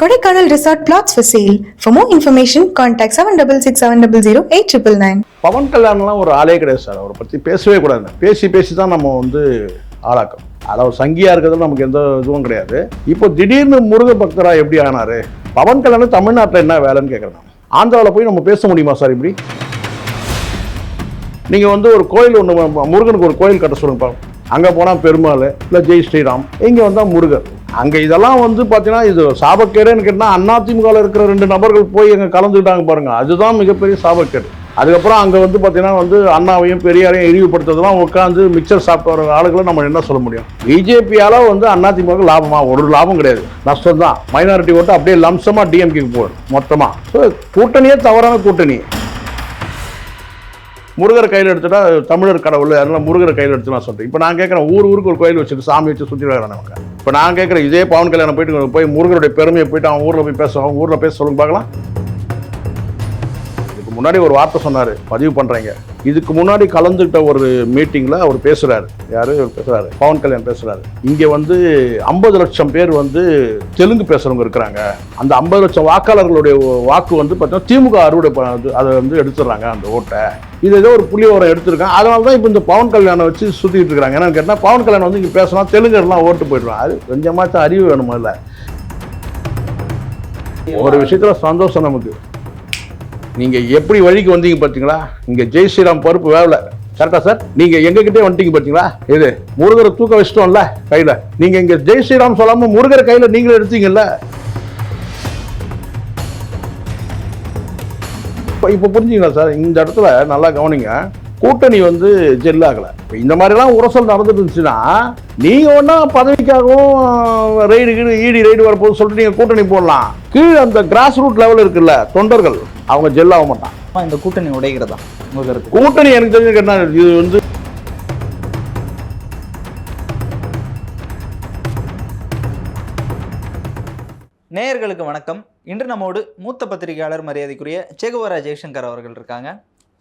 Kodaikanal resort flats for sale for more information contact seven double six seven double zero eight triple nine Pavan கல்யாணம்லாம் ஒரு ஆளே கிடையாது sir. அவரை பற்றி பேசவே கூடாது. பேசி பேசி தான் நம்ம வந்து ஆளாக்கும் அதாவது சங்கியாக இருக்கிறதுல நமக்கு எந்த இதுவும் கிடையாது. இப்போ திடீர்னு முருக பக்தரா எப்படி ஆனாரு? பவன் கல்யாணம் தமிழ்நாட்டில் என்ன வேலைன்னு கேட்குறேன் ஆந்திராவில் போய் நம்ம பேச முடியுமா சார் இப்படி? நீங்கள் வந்து ஒரு கோயில் ஒன்று முருகனுக்கு ஒரு கோயில் கட்ட சொல்லுங்க அங்கே போனால் பெருமாள் இல்லை ஜெய் ஸ்ரீராம் இங்கே வந்தால் முருகர். அங்கே இதெல்லாம் வந்து பார்த்தீங்கன்னா இது சாபக்கேடுன்னு கேட்டால் அதிமுகவில் இருக்கிற ரெண்டு நபர்கள் போய் அங்கே கலந்துக்கிட்டாங்க பாருங்கள் அதுதான் மிகப்பெரிய சாபக்கேடு. அதுக்கப்புறம் அங்கே வந்து பார்த்தீங்கன்னா வந்து அண்ணாவையும் பெரியாரையும் இழிவுபடுத்துறதுலாம் உட்காந்து மிக்சர் சாப்பிட்டு வர ஆளுகளை நம்ம என்ன சொல்ல முடியும்? பிஜேபியால் வந்து அதிமுக லாபமா? ஒரு லாபம் கிடையாது. நஷ்டம் தான் மைனாரிட்டி ஓட்டு அப்படியே லம்சமாக டிஎம்கேக்கு போகுது மொத்தமாக ஸோ கூட்டணியே தவறான கூட்டணி. முருகர் கையில் எடுத்துட்டா தமிழர் கடவுள் அதனால முருகர் கையில் எடுத்து நான் சொல்கிறேன் இப்போ நான் கேட்குறேன் ஊர் ஊருக்கு ஒரு கோயில் வச்சுட்டு சாமி வச்சு சுற்றி வரேன் நமக்கு இப்போ நான் கேட்குறேன் இதே பவன் கல்யாணம் போயிட்டு போய் முருகருடைய பெருமையை போயிட்டு அவன் ஊரில் போய் பேசுவான். அவன் ஊரில் பேச சொல்லுங்க பார்க்கலாம். முன்னாடி ஒரு வார்த்தை சொன்னார் பதிவு பண்ணுறீங்க இதுக்கு முன்னாடி கலந்துக்கிட்ட ஒரு மீட்டிங்கில் அவர் பேசுகிறாரு யார்? இவர் பேசுகிறாரு பவன் கல்யாண் பேசுகிறாரு இங்கே வந்து ஐம்பது லட்சம் பேர் வந்து தெலுங்கு பேசுகிறவங்க இருக்கிறாங்க. அந்த ஐம்பது லட்சம் வாக்காளர்களுடைய வாக்கு வந்து பார்த்தீங்கன்னா திமுக அறுவடை அதை வந்து எடுத்துடுறாங்க அந்த ஓட்டை. இது ஏதோ ஒரு புள்ளி உரம் எடுத்திருக்காங்க. அதனால தான் இப்போ இந்த பவன் கல்யாணம் வச்சு சுற்றிட்டு இருக்கிறாங்க. என்னன்னு கேட்டால் பவன் கல்யாணம் வந்து இங்கே பேசினா தெலுங்கர்லாம் ஓட்டு போயிடுவான் அது கொஞ்சமாச்சும் அறிவு வேணுமா இல்லை? ஒரு விஷயத்தில் சந்தோஷம் நமக்கு. நீங்கள் எப்படி வழிக்கு வந்தீங்க பார்த்தீங்களா இங்கே ஜெய் ஸ்ரீராம் பருப்பு வேவல. கரெக்டா சார் நீங்க எங்ககிட்டே வந்துட்டீங்க பாத்தீங்களா? இது முருகரை தூக்க வச்சிட்டோம்ல கையில. நீங்க இங்க ஜெய் ஸ்ரீராம் சொல்லாம முருகரை கையில நீங்களே எடுத்தீங்கல்ல. இப்போ இப்போ புரிஞ்சுங்களா சார் இந்த இடத்துல நல்லா கவனிங்க. கூட்டணி வந்து ஜெல் ஆகல இப்போ இந்த மாதிரிலாம் உரசல் நடந்துட்டு இருந்துச்சுன்னா நீங்க ஒன்றா பதவிக்காகவும் ரைடு கீடு ஈடி ரைடு வரப்போது சொல்லிட்டு நீங்க கூட்டணி போடலாம். கீழே அந்த கிராஸ் ரூட் லெவல் இருக்குல்ல தொண்டர்கள் அவங்க ஜெல் ஆக மாட்டான் இந்த கூட்டணி உடைகிறதா? கூட்டணி எனக்கு தெரிஞ்சு கேட்டா இது வந்து நேயர்களுக்கு வணக்கம். இன்று நம்மோடு மூத்த பத்திரிகையாளர் மரியாதைக்குரிய சேகுவரா ஜெய்சங்கர் அவர்கள் இருக்காங்க.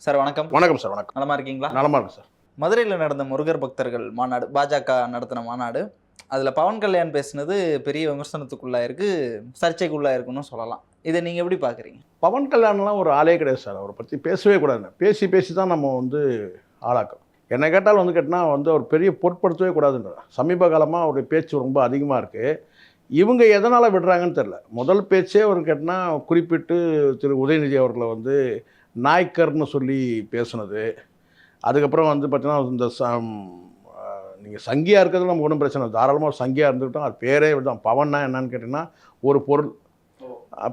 சார் வணக்கம். வணக்கம் சார் வணக்கம். நலமா இருக்கீங்களா? நலமா இருக்கு சார். மதுரையில் நடந்த முருகர் பக்தர்கள் மாநாடு பாஜக நடத்தின மாநாடு அதில் பவன் கல்யாண் பேசினது பெரிய விமர்சனத்துக்குள்ளா இருக்கு சர்ச்சைக்குள்ளா இருக்குன்னு சொல்லலாம். இதை நீங்க எப்படி பாக்குறீங்க பவன் கல்யாணம்லாம் ஒரு ஆளே கிடையாது சார். அவரை பற்றி பேசவே கூடாது. பேசி பேசி தான் நம்ம வந்து ஆளாக்கும் என்னை கேட்டால் வந்து கேட்டினா வந்து அவர் பெரிய பொருட்படுத்தவே கூடாதுன்ற சமீப காலமாக அவருடைய பேச்சு ரொம்ப அதிகமாக இருக்குது இவங்க எதனால் விடுறாங்கன்னு தெரில முதல் பேச்சே அவர் கேட்டினா குறிப்பிட்டு திரு உதயநிதி அவர்களை வந்து நாய்க்கர்னு சொல்லி பேசுனது. அதுக்கப்புறம் வந்து பார்த்தீங்கன்னா இந்த சம் நீங்கள் சங்கியாக இருக்கிறது நமக்கு ஒன்றும் பிரச்சனை. தாராளமாக சங்கியாக இருந்துக்கிட்டோம் அது பேரே தான் பவன்னா என்னன்னு கேட்டிங்கன்னா ஒரு பொருள்.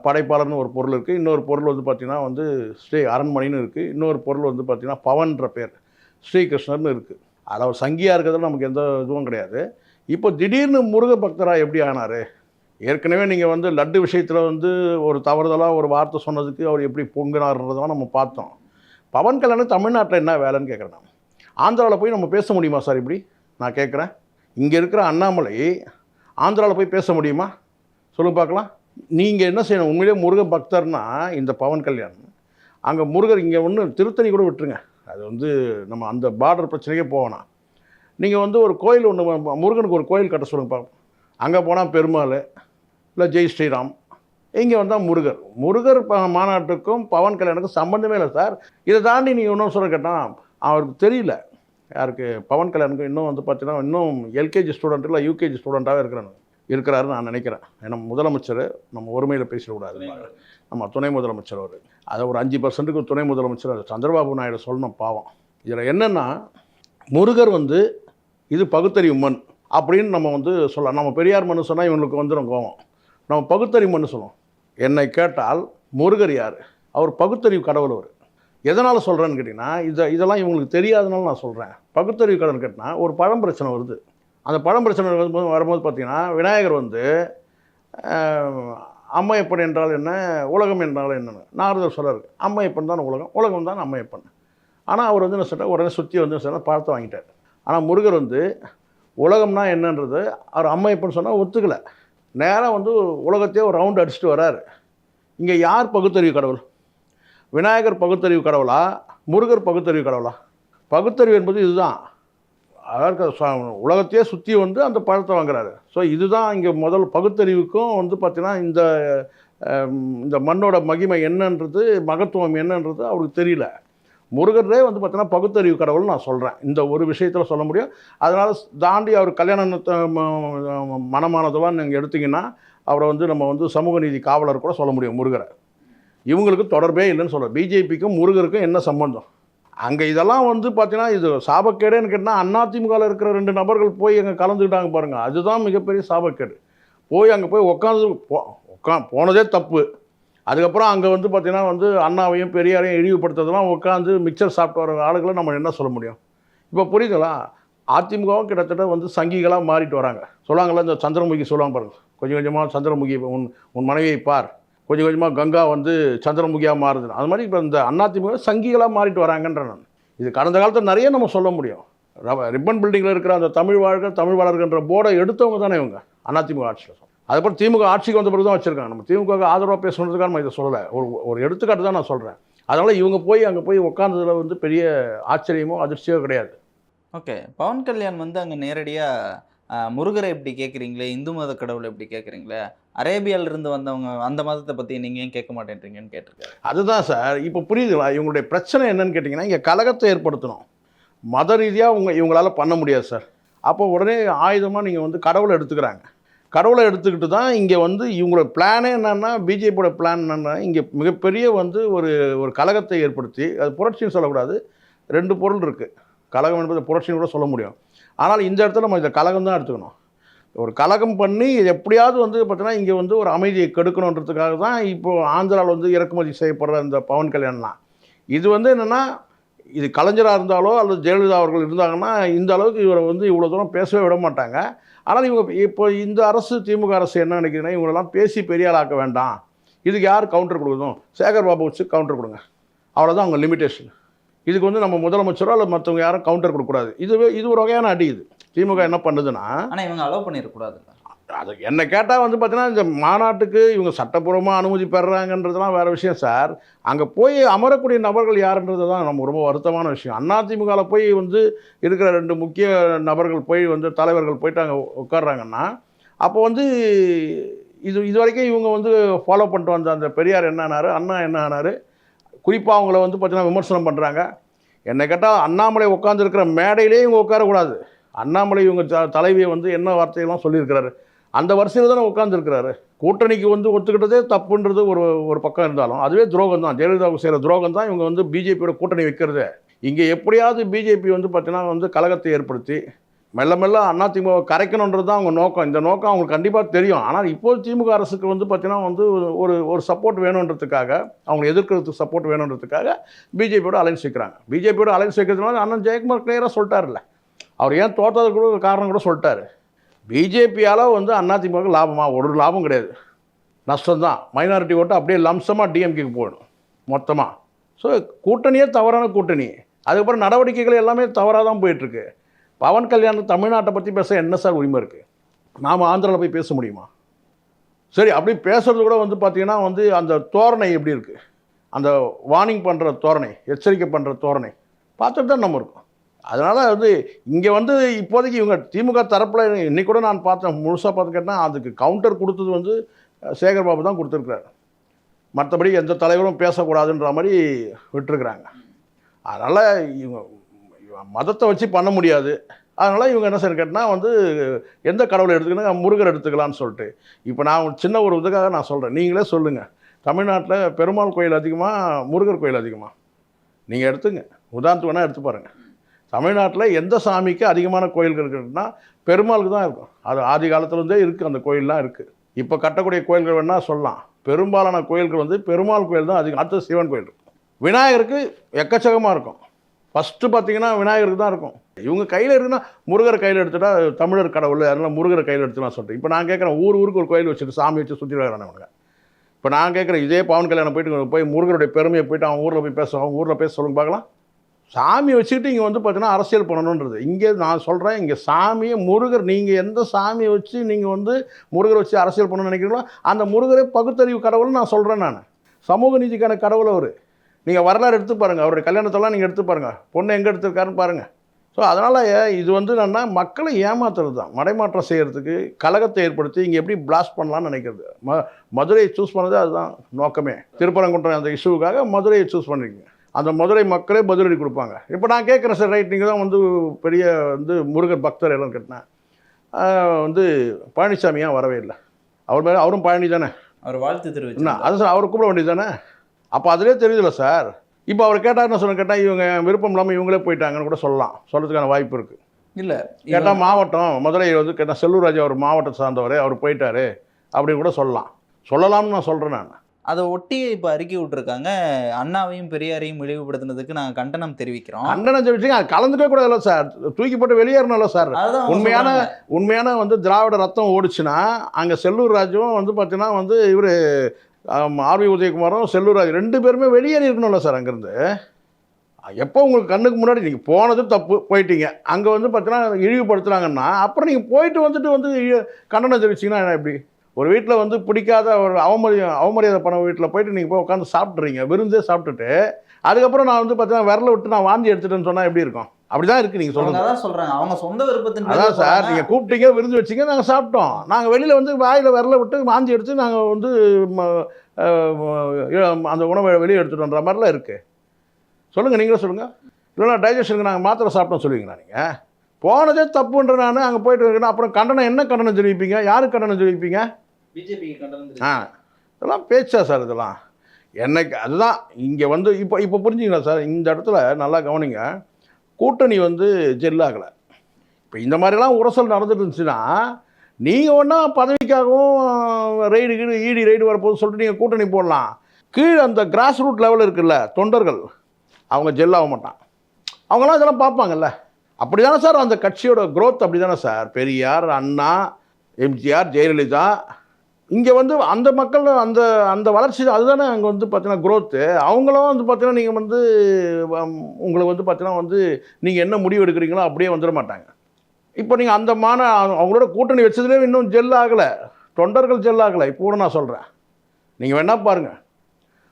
படைப்பாளர்னு ஒரு பொருள் இருக்குது இன்னொரு பொருள் வந்து பார்த்திங்கன்னா வந்து ஸ்ரீ அரண்மனைன்னு இருக்குது இன்னொரு பொருள் வந்து பார்த்திங்கன்னா பவன்ற பேர். ஸ்ரீகிருஷ்ணர்னு இருக்குது அதில் சங்கியாக இருக்கிறதுல நமக்கு எந்த இதுவும் கிடையாது. இப்போ திடீர்னு முருக பக்தராக எப்படி ஆனார்? ஏற்கனவே நீங்கள் வந்து லட்டு விஷயத்தில் வந்து ஒரு தவறுதலாக ஒரு வார்த்தை சொன்னதுக்கு அவர் எப்படி பொங்கினார்ன்றதெல்லாம் நம்ம பார்த்தோம். பவன் கல்யாணம் தமிழ்நாட்டில் என்ன வேலைன்னு கேட்குறேன் நான். ஆந்திராவில் போய் நம்ம பேச முடியுமா சார் இப்படி? நான் கேட்குறேன் இங்கே இருக்கிற அண்ணாமலை ஆந்திராவில் போய் பேச முடியுமா? சொல்லு பார்க்கலாம். நீங்கள் என்ன செய்யணும்? உண்மையிலே முருக பக்தர்னா இந்த பவன் கல்யாணம். அங்கே முருகர் இங்கே ஒன்று திருத்தணி கூட விட்டுருங்க. அது வந்து நம்ம அந்த பார்டர் பிரச்சனைக்கே போகணும் நீங்கள் வந்து ஒரு கோயில் ஒன்று முருகனுக்கு ஒரு கோயில் கட்ட சொல்லுங்க பார்ப்போம். அங்கே போனால் பெருமாள் இல்லை ஜெய் ஸ்ரீராம். இங்கே வந்தால் முருகர். முருகர் மாநாட்டுக்கும் பவன் கல்யாணுக்கும் சம்மந்தமே இல்லை சார். இதை தாண்டி நீங்கள் இன்னும் சொல்ல கேட்டால் அவருக்கு தெரியல. யாருக்கு? பவன் கல்யாணுக்கு இன்னும் வந்து பார்த்தீங்கன்னா இன்னும் எல்கேஜி ஸ்டூடெண்ட் இல்லை யூகேஜி ஸ்டூடெண்ட்டாகவே இருக்கிறாங்க இருக்கிறாருன்னு நான் நினைக்கிறேன். ஏன்னா முதலமைச்சர் நம்ம ஒருமையில் பேசிடக்கூடாது. நம்ம துணை முதலமைச்சர் அவர். அதை ஒரு அஞ்சு பர்சன்ட்டுக்கு துணை முதலமைச்சர் அது சந்திரபாபு நாயுடு சொல்லணும் பாவம். இதில் என்னென்னா முருகர் வந்து இது பகுத்தறிவு மண் அப்படின்னு நம்ம வந்து சொல்லலாம். நம்ம பெரியார் மனு சொன்னால் இவங்களுக்கு வந்துடும் கோவம். நம்ம பகுத்தறிவுன்னு சொல்லுவோம். என்னை கேட்டால் முருகர் யார்? அவர் பகுத்தறிவு கடவுள் அவர் எதனால் சொல்கிறேன்னு கேட்டிங்கன்னா இதை இதெல்லாம் இவங்களுக்கு தெரியாதனால நான் சொல்கிறேன் பகுத்தறிவு கடன் கேட்டினா ஒரு பழம் பிரச்சனை வருது. அந்த பழம் பிரச்சனை வரும்போது வரும்போது பார்த்திங்கன்னா விநாயகர் வந்து அம்மையப்பன் என்றால் என்ன உலகம் என்றால் என்னென்னு. நாரதர் சொல்றாரு அம்மையப்பன் தான் உலகம் உலகம் தான் அம்மையப்பன். ஆனால் அவர் வந்து என்ன சொல்றார் உடனே சுற்றி வந்து சொன்ன பழத்தை வாங்கிட்டார். ஆனால் முருகர் வந்து உலகம்னா என்னன்றது அவர் அம்மையப்பன் சொன்னால் ஒத்துக்கலை. நேராக வந்து உலகத்தையே ஒரு ரவுண்ட் அடிச்சுட்டு வராரு. இங்கே யார் பகுத்தறிவு கடவுள்? விநாயகர் பகுத்தறிவு கடவுளா? முருகர் பகுத்தறிவு கடவுளா? பகுத்தறிவு என்பது இதுதான். அதாவது உலகத்தையே சுற்றி வந்து அந்த பழத்தை வாங்குறாரு. ஸோ இதுதான் இங்கே முதல் பகுத்தறிவுக்கும் வந்து பார்த்திங்கன்னா இந்த இந்த மண்ணோட மகிமை என்னன்றது மகத்துவம் என்னன்றது அவருக்கு தெரியல. முருகரே வந்து பார்த்தீங்கன்னா பகுத்தறிவு கடவுள்னு நான் சொல்கிறேன் இந்த ஒரு விஷயத்தில் சொல்ல முடியும். அதனால் தாண்டி அவர் கல்யாணத்தை ம- நீங்கள் எடுத்திங்கன்னா அவரை வந்து நம்ம வந்து சமூக நீதி காவலர் கூட சொல்ல முடியும் முருகரை. இவங்களுக்கு தொடர்பே இல்லைன்னு சொல்கிறேன் பிஜேபிக்கும் முருகருக்கும் என்ன சம்பந்தம்? அங்கே இதெல்லாம் வந்து பார்த்தீங்கன்னா இது சாபக்கேடுன்னு கேட்டால் அதிமுகவில் இருக்கிற ரெண்டு நபர்கள் போய் அங்கே கலந்துக்கிட்டாங்க பாருங்கள் அதுதான் மிகப்பெரிய சாபக்கேடு. போய் அங்கே போய் உட்காந்து போ உட்கா போனதே தப்பு. அதுக்கப்புறம் அங்கே வந்து பார்த்திங்கன்னா வந்து அண்ணாவையும் பெரியாரையும் இழிவுபடுத்துறதுலாம் உட்காந்து மிக்சர் சாப்பிட்டு வர ஆளுகளை நம்ம என்ன சொல்ல முடியும்? இப்போ புரியுதுங்களா? அதிமுகவும் கிட்டத்தட்ட வந்து சங்கிகளாக மாறிட்டு வராங்க. சொல்லுவாங்கள்ல இந்த சந்திரமுகி சொல்லுவாங்க பாருங்க. கொஞ்சம் கொஞ்சமாக சந்திரமுகி உன் உன் மனைவியை பார். கொஞ்சம் கொஞ்சமாக கங்கா வந்து சந்திரமுகியாக மாறுது அது மாதிரி இப்போ இந்த அதிமுக சங்கிகளாக மாறிட்டு வராங்கன்ற நான். இது கடந்த காலத்தில் நிறைய நம்ம சொல்ல முடியும். ரிப்பன் பில்டிங்கில் இருக்கிற அந்த தமிழ் வாழ்க தமிழ் வளர்கின்ற போர்டை எடுத்தவங்க தானே இவங்க. அதிமுக ஆட்சியில் அதுக்கப்புறம் திமுக ஆட்சிக்கு வந்த பிறகு தான் வச்சுருக்காங்க. நம்ம திமுக ஆதரவாக பேசணுன்றதுக்காக நம்ம இதை சொல்லலை. ஒரு ஒரு எடுத்துக்காட்டு தான் நான் சொல்கிறேன் அதனால் இவங்க போய் அங்கே போய் உட்காந்ததுல வந்து பெரிய ஆச்சரியமோ அதிர்ச்சியோ கிடையாது. ஓகே. பவன் கல்யாண் வந்து அங்கே நேரடியாக முருகரை எப்படி கேட்குறீங்களே இந்து மத கடவுளை எப்படி கேட்குறீங்களே அரேபியால இருந்து வந்தவங்க அந்த மதத்தை பற்றி நீங்கள் ஏன் கேட்க மாட்டேன்றீங்கன்னு கேட்டிருக்காரு. அதுதான் சார். இப்போ புரியுதுங்களா? இவங்களுடைய பிரச்சனை என்னன்னு கேட்டிங்கன்னா இங்கே கலகத்தை ஏற்படுத்தணும். மத ரீதியாக உங்க இவங்களால பண்ண முடியாது சார். அப்போ உடனே ஆயுதமாக நீங்கள் வந்து கடவுளை எடுத்துக்கிறாங்க. கடவுளை எடுத்துக்கிட்டு தான் இங்கே வந்து இவங்களோட பிளானே என்னென்னா பிஜேபியோட பிளான் என்னென்னா இங்கே மிகப்பெரிய வந்து ஒரு ஒரு கலகத்தை ஏற்படுத்தி அது புரட்சின்னு சொல்லக்கூடாது ரெண்டு பொருள் இருக்குது கழகம் என்பது புரட்சின்னு கூட சொல்ல முடியும். ஆனால் இந்த இடத்துல நம்ம இந்த கழகம் தான் எடுத்துக்கணும். ஒரு கலகம் பண்ணி இது எப்படியாவது வந்து பார்த்தீங்கன்னா இங்கே வந்து ஒரு அமைதியை கெடுக்கணுன்றதுக்காக தான் இப்போது ஆந்திராவில் வந்து இறக்குமதி செய்யப்படுற இந்த பவன் கல்யாணம்லாம் இது வந்து என்னென்னா இது கலைஞராக இருந்தாலோ அல்லது ஜெயலலிதா அவர்கள் இருந்தாங்கன்னா இந்த அளவுக்கு இவரை வந்து இவ்வளோ தூரம் பேசவே விட மாட்டாங்க. ஆனால் இவங்க இப்போ இந்த அரசு திமுக அரசு என்ன நினைக்கிறீங்கன்னா இவங்களெல்லாம் பேசி பெரிய ஆளாக்க வேண்டாம். இதுக்கு யார் கவுண்டர் கொடுக்கணும் சேகர் பாபு வச்சு கவுண்டர் கொடுங்க. அவ்வளோதான் அவங்க லிமிட்டேஷன் இதுக்கு வந்து நம்ம முதலமைச்சரோ அல்லது மற்றவங்க யாரும் கவுண்டர் கொடுக்கக்கூடாது. இதுவே இது ஒரு வகையான அடி இது. திமுக என்ன பண்ணுதுன்னா ஆனால் இவங்க அலோவ் பண்ணிடக்கூடாது அது என்னை கேட்டால் வந்து பார்த்தீங்கன்னா இந்த மாநாட்டுக்கு இவங்க சட்டப்பூர்வமாக அனுமதி பெறுறாங்கன்றதுலாம் வேறு விஷயம் சார். அங்கே போய் அமரக்கூடிய நபர்கள் யாருன்றது தான் நம்ம ரொம்ப வருத்தமான விஷயம். அதிமுகவில் போய் வந்து இருக்கிற ரெண்டு முக்கிய நபர்கள் போய் வந்து தலைவர்கள் போயிட்டு அங்கே உட்காடுறாங்கன்னா அப்போ வந்து இது இது வரைக்கும் இவங்க வந்து ஃபாலோ பண்ணிட்டு வந்த அந்த பெரியார் என்ன ஆனார் அண்ணா என்ன ஆனார் குறிப்பாக அவங்கள வந்து பார்த்தீங்கன்னா விமர்சனம் பண்ணுறாங்க என்னை கேட்டால் அண்ணாமலை உட்காந்துருக்கிற மேடையிலே இவங்க உட்காரக்கூடாது அண்ணாமலை இவங்க த- தலைவியை வந்து என்ன வார்த்தையெல்லாம் சொல்லியிருக்கிறாரு? அந்த வரிசையில் தானே உட்காந்துருக்கிறாரு கூட்டணிக்கு வந்து ஒத்துக்கிட்டதே தப்புன்றது ஒரு ஒரு பக்கம் இருந்தாலும் அதுவே துரோகம் தான் ஜெயலலிதாவுக்கு செய்கிற துரோகம் தான் இவங்க வந்து பிஜேபியோட கூட்டணி வைக்கிறது. இங்கே எப்படியாவது பிஜேபி வந்து பார்த்தீங்கன்னா வந்து கழகத்தை ஏற்படுத்தி மெல்ல மெல்ல அண்ணா திமுக கரைக்கணுன்றது தான் அவங்க நோக்கம். இந்த நோக்கம் அவங்களுக்கு கண்டிப்பாக தெரியும். ஆனால் இப்போது திமுக அரசுக்கு வந்து பார்த்தீங்கன்னா வந்து ஒரு ஒரு சப்போர்ட் வேணுன்றதுக்காக அவங்க எதிர்க்கிறதுக்கு சப்போர்ட் வேணுன்றதுக்காக பிஜேபியோட அலைன்ஸ் வைக்கிறாங்க. பிஜேபியோட அலைன்ஸ் வைக்கிறதுனால அண்ணன் ஜெயக்குமார் கிளியராக சொல்லிட்டார்ல அவர் ஏன் தோற்றதுக்கு கூட ஒரு காரணம் கூட சொல்லிட்டாரு. பிஜேபியால் வந்து அதிமுக லாபமாக ஒரு லாபம் கிடையாது. நஷ்டம்தான். மைனாரிட்டி ஓட்டு அப்படியே லம்சமாக டிஎம்கேக்கு போயிடும் மொத்தமாக ஸோ கூட்டணியே தவறான கூட்டணி. அதுக்கப்புறம் நடவடிக்கைகள் எல்லாமே தவறாக தான் போயிட்டுருக்கு. பவன் கல்யாணம் தமிழ்நாட்டை பற்றி பேச என்ன சார் உரிமை இருக்குது நாம் ஆந்திராவில் போய் பேச முடியுமா? சரி அப்படி பேசுறது கூட வந்து பார்த்திங்கன்னா வந்து அந்த தோரணை எப்படி இருக்குது அந்த வார்னிங் பண்ணுற தோரணை எச்சரிக்கை பண்ணுற தோரணை பார்த்துட்டு தான் நம்ம இருக்கோம். அதனால் வந்து இங்கே வந்து இப்போதைக்கு இவங்க திமுக தரப்பில் இன்னைக்கு கூட நான் பார்த்தேன் முழுசாக பார்த்து அதுக்கு கவுண்டர் கொடுத்தது வந்து சேகர் பாபு தான் கொடுத்துருக்குறாரு. மற்றபடி எந்த தலைவரும் பேசக்கூடாதுன்ற மாதிரி விட்டுருக்குறாங்க. அதனால் இவங்க மதத்தை வச்சு பண்ண முடியாது. அதனால் இவங்க என்ன சார் கேட்டால் வந்து எந்த கடவுளை எடுத்துக்கணும் முருகர் எடுத்துக்கலாம்னு சொல்லிட்டு. இப்போ நான் சின்ன ஒரு இதுக்காக நான் சொல்கிறேன் நீங்களே சொல்லுங்கள் தமிழ்நாட்டில் பெருமாள் கோயில் அதிகமாக முருகர் கோயில் அதிகமாக நீங்கள் எடுத்துங்க. உதாரணத்துக்கு வேணால் எடுத்து பாருங்கள் தமிழ்நாட்டில் எந்த சாமிக்கு அதிகமான கோயில்கள் இருக்குன்னா பெருமாளுக்கு தான் இருக்கும். அது ஆதி காலத்துலேருந்தே இருக்குது அந்த கோயிலெலாம் இருக்குது இப்போ கட்டக்கூடிய கோயில்கள் வேணால் சொல்லலாம். பெரும்பாலான கோயில்கள் வந்து பெருமாள் கோயில் தான் அதிகம். அடுத்து சிவன் கோயில் இருக்கும். விநாயகருக்கு எக்கச்சக்கமாக இருக்கும். ஃபஸ்ட்டு பார்த்தீங்கன்னா விநாயகருக்கு தான் இருக்கும். இவங்க கையில் இருக்குன்னா முருகர் கையில் எடுத்துட்டா தமிழர் கடவுள் அதனால் முருகர் கையில் எடுத்துலாம் சொல்லிட்டு. இப்போ நான் கேட்குறேன் ஊர் ஊருக்கு ஒரு கோயில் வச்சுட்டு சாமி வச்சு சுற்றி வரானவங்க இப்போ நான் கேட்குறேன் இதே பவன் கல்யாணம் போயிட்டு போய் முருகருடைய பெருமையை போயிட்டு அவன் ஊரில் போய் பேசுவான் அவங்க ஊரில் பேச சொல்லுங்க பார்க்கலாம் சாமி வச்சுக்கிட்டு இங்கே வந்து பார்த்தீங்கன்னா அரசியல் பண்ணணுன்றது இங்கே நான் சொல்கிறேன் இங்கே சாமியை முருகர் நீங்கள் எந்த சாமியை வச்சு நீங்கள் வந்து முருகரை வச்சு அரசியல் பண்ணணும்னு நினைக்கிறீங்களோ அந்த முருகரை பகுத்தறிவு கடவுள்னு நான் சொல்கிறேன் நான். சமூக நீதிக்கான கடவுள் அவர். நீங்கள் வரலாறு எடுத்து பாருங்கள் அவருடைய கல்யாணத்தெல்லாம் நீங்கள் எடுத்து பாருங்கள் பொண்ணு எங்கே எடுத்திருக்காருன்னு பாருங்கள் ஸோ அதனால் இது வந்து என்னென்னா மக்களை ஏமாத்துறது தான் மடைமாற்றம் செய்கிறதுக்கு கலகத்தை ஏற்படுத்தி இங்கே எப்படி பிளாஸ்ட் பண்ணலாம்னு நினைக்கிறது. ம மதுரையை சூஸ் பண்ணதே அதுதான் நோக்கமே. திருப்பரங்குன்றம் அந்த இஷ்யூவுக்காக மதுரையை சூஸ் பண்ணிருக்கீங்க. அந்த மதுரை மக்களே பதிலடி கொடுப்பாங்க. இப்போ நான் கேட்குறேன் சார் ரைட் நீங்கள் தான் வந்து பெரிய வந்து முருகர் பக்தர் எல்லாம் கேட்டேன். வந்து பழனிசாமி ஏன் வரவே இல்லை? அவர் மேலே அவரும் பழனி தானே? அவர் வாழ்த்து தெரிவிச்சு அது சார் அவரை கூப்பிட வேண்டியது தானே? அப்போ அதிலே தெரியுதுல்ல சார். இப்போ அவர் கேட்டார் என்ன சொன்ன கேட்டால் இவங்க விருப்பம் இல்லாமல் இவங்களே போயிட்டாங்கன்னு கூட சொல்லலாம். சொல்கிறதுக்கான வாய்ப்பு இருக்குது இல்ல கேட்டால் மாவட்டம் மதுரை வந்து கேட்டால் செல்லூர்ராஜ் அவர் மாவட்டத்தை சார்ந்தவர் அவர் போயிட்டாரு அப்படின்னு கூட சொல்லலாம். சொல்லலாம்னு நான் சொல்கிறேன் நான். அதை ஒட்டி இப்ப அறிக்கை விட்டுருக்காங்க. அண்ணாவையும் பெரியாரையும் இழிவுபடுத்தினதுக்கு நாங்க கண்டனம் தெரிவிக்கிறோம். அண்ணனை ஜெயிச்சிங்க அது கலந்துக்கவே கூடாதுல்ல சார் தூக்கி போட்டு வெளியேறணும்ல சார் உண்மையான. உண்மையான வந்து திராவிட ரத்தம் ஓடுச்சுன்னா அங்கே செல்லூர் ராஜும் வந்து பார்த்தீங்கன்னா வந்து இவர் ஆர்வி உதயகுமாரும் செல்லூர் ராஜ் ரெண்டு பேருமே வெளியேறி இருக்கணும்ல சார் அங்கேருந்து. எப்போ உங்களுக்கு கண்ணுக்கு முன்னாடி நீங்கள் போனது தப்பு போயிட்டீங்க. அங்கே வந்து பார்த்தீங்கன்னா இழிவுபடுத்துனாங்கன்னா அப்புறம் நீங்கள் போயிட்டு வந்துட்டு வந்து கண்டனம் தெரிவிச்சிங்கன்னா எப்படி? ஒரு வீட்டில் வந்து பிடிக்காத ஒரு அவமரியாதை அவமரியாதை பண்ண வீட்டில் போயிட்டு நீங்கள் போய் உட்காந்து சாப்பிட்றீங்க விருந்தே சாப்பிட்டுட்டு அதுக்கப்புறம் நான் வந்து பார்த்தீங்கன்னா விரல விட்டு நான் வாந்தி எடுத்துட்டேன்னு சொன்னால் எப்படி இருக்கும்? அப்படி தான் இருக்குது நீங்கள் அவங்க சொல்கிறது அதான் சொல்றாங்க. அவங்க சொந்த விருப்பத்தின் அதான் சார். நீங்கள் கூப்பிட்டீங்க விருந்து வச்சீங்க நாங்கள் சாப்பிட்டோம். நாங்கள் வெளியில் வந்து வாயில் விரல விட்டு வாந்தி எடுத்து நாங்கள் வந்து அந்த உணவை வெளியே எடுத்துட்டோன்ற மாதிரிலாம் இருக்குது சொல்லுங்கள் நீங்களே சொல்லுங்கள் இல்லைனா டைஜஷனுக்கு நாங்கள் மாத்திரை சாப்பிட்டோம் சொல்லுவீங்களா நீங்கள் போனதே தப்புன்ற நான் அங்கே போயிட்டு இருக்கேன்னா அப்புறம் கண்டனம் என்ன கண்டனம் தெரிவிப்பீங்க? யாருக்கு கண்டனம் தெரிவிப்பீங்க? ஆ இதெல்லாம் பேச்சா சார் இதெல்லாம்? என்னைக்கு அதுதான் இங்கே வந்து இப்போ இப்போ புரிஞ்சுங்களா சார்? இந்த இடத்துல நல்லா கவனிங்க. கூட்டணி வந்து ஜெல்லாகலை இப்போ இந்த மாதிரிலாம் உரசல் நடந்துட்டு இருந்துச்சுன்னா நீங்கள் ஒன்றா பதவிக்காகவும் ரைடு கீடு ஈடி ரைடு வரப்போது சொல்லிட்டு நீங்கள் கூட்டணி போடலாம். கீழே அந்த கிராஸ் ரூட் லெவல் இருக்குல்ல தொண்டர்கள் அவங்க ஜெல்லாக மாட்டான். அவங்களாம் இதெல்லாம் பார்ப்பாங்கல்ல. அப்படி தானே சார் அந்த கட்சியோட க்ரோத் அப்படி தானே சார்? பெரியார் அண்ணா எம்ஜிஆர் ஜெயலலிதா இங்கே வந்து அந்த மக்கள் அந்த அந்த வளர்ச்சி அதுதானே அங்கே வந்து பார்த்தீங்கன்னா குரோத்து அவங்களும் வந்து பார்த்தீங்கன்னா நீங்கள் வந்து ஹம், உங்களை வந்து பார்த்தீங்கன்னா வந்து நீங்கள் என்ன முடிவு எடுக்கிறீங்களோ அப்படியே வந்துட மாட்டாங்க. இப்போ நீங்கள் அந்த மான அவங்களோட கூட்டணி வச்சதுலேயே இன்னும் ஜெல் ஆகலை. தொண்டர்கள் ஜெல் ஆகலை. இப்போ கூட நான் சொல்கிறேன் நீங்கள் வேணால் பாருங்கள்